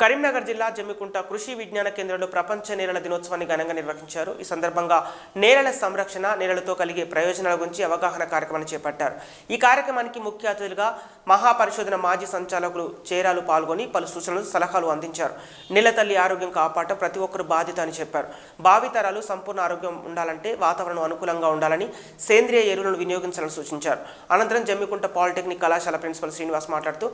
కరీంనగర్ జిల్లా జమ్మికుంట కృషి విజ్ఞాన కేంద్రంలో ప్రపంచ నేలల దినోత్సవాన్ని ఘనంగా నిర్వహించారు. ఈ సందర్భంగా నేలల సంరక్షణ నేలలతో కలిగే ప్రయోజనాల గురించి అవగాహన కార్యక్రమాన్ని చేపట్టారు. ఈ కార్యక్రమానికి ముఖ్య అతిథులుగా మహాపరిశోధన మాజీ సంచాలకులు చేరాలు పాల్గొని పలు సూచనలు సలహాలు అందించారు. నేల తల్లి ఆరోగ్యం కాపాడటం ప్రతి ఒక్కరు బాధ్యత అని చెప్పారు. భావితరాలు సంపూర్ణ ఆరోగ్యం ఉండాలంటే వాతావరణం అనుకూలంగా ఉండాలని సేంద్రియ ఎరువులను వినియోగించాలని సూచించారు. అనంతరం జమ్మికుంట పాలిటెక్నిక్ కళాశాల ప్రిన్సిపల్ శ్రీనివాస్ మాట్లాడుతూ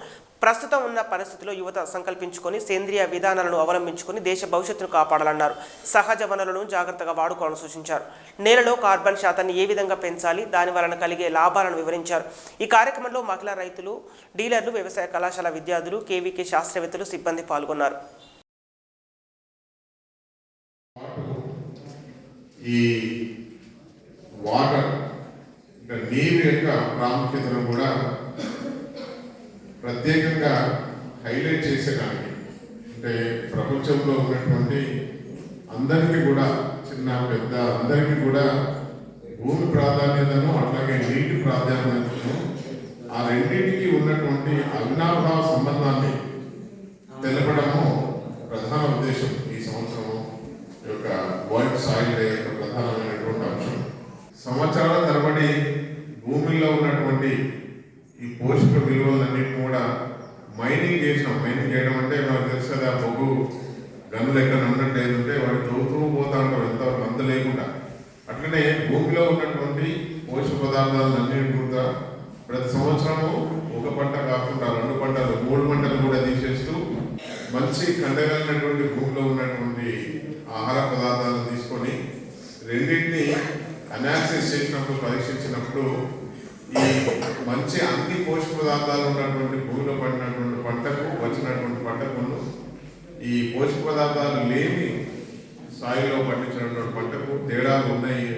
ప్రస్తుతం ఉన్న పరిస్థితిలో యువత సంకల్పించుకొని సేంద్రియ విధానాలను అవలంబించుకుని దేశ భవిష్యత్తును కాపాడాలన్నారు. సహజ వనరులను జాగ్రత్తగా వాడుకోవాలని సూచించారు. నేలలో కార్బన్ శాతాన్ని ఏ విధంగా పెంచాలి? దాని వలన కలిగే లాభాలను వివరించారు. ఈ కార్యక్రమంలో మహిళా రైతులు డీలర్లు వ్యవసాయ కళాశాల విద్యార్థులు కేవీకే శాస్త్రవేత్తలు సిబ్బంది పాల్గొన్నారు. ఈ వాటర్ అంటే నీరు యొక్క ప్రాముఖ్యతను కూడా ప్రత్యేకంగా హైలైట్ చేసేదానికి అంటే ప్రపంచంలో ఉన్నటువంటి అందరికీ కూడా చిన్న పెద్ద అందరికీ కూడా భూమి ప్రాధాన్యతను అట్లాగే నీటి ప్రాధాన్యతను ఆ రెండింటికి ఉన్నటువంటి అవినాభావ సంబంధాన్ని తెలపడము ప్రధాన ఉద్దేశం ఈ సంవత్సరం యొక్క వరల్డ్ సాయిల్ డే యొక్క ప్రధానమైనటువంటి అంశం. సంవత్సరాల తరబడి భూమిలో ఉన్నటువంటి ఈ పోషక విలువలన్నింటి మైనింగ్ చేసినాం. మైనింగ్ చేయడం అంటే మనకు తెలుసు కదా బొగ్గు గనులు ఎక్కడ ఉన్నట్టు ఏంటంటే వాడు తవ్వుతూ పోతా ఉంటారు ఎంత అంత లేకుండా. అట్లనే భూమిలో ఉన్నటువంటి పోషక పదార్థాలన్నింటినీ కూడా ప్రతి సంవత్సరము ఒక పంట కాకుండా రెండు పంటలు మూడు పంటలు కూడా తీసేస్తూ మంచి కండగలిగినటువంటి భూమిలో ఉన్నటువంటి ఆహార పదార్థాలను తీసుకొని రెండింటిని అనాలిసిస్ చేసినప్పుడు పరీక్షించినప్పుడు ఈ మంచి అన్ని పోషక పదార్థాలు ఉన్నటువంటి భూమిలో పడినటువంటి పంటకు వచ్చినటువంటి పంటకు ఈ పోషక పదార్థాలు లేని సాయిలో పండించినటువంటి పంటకు తేడాలు ఉన్నాయి.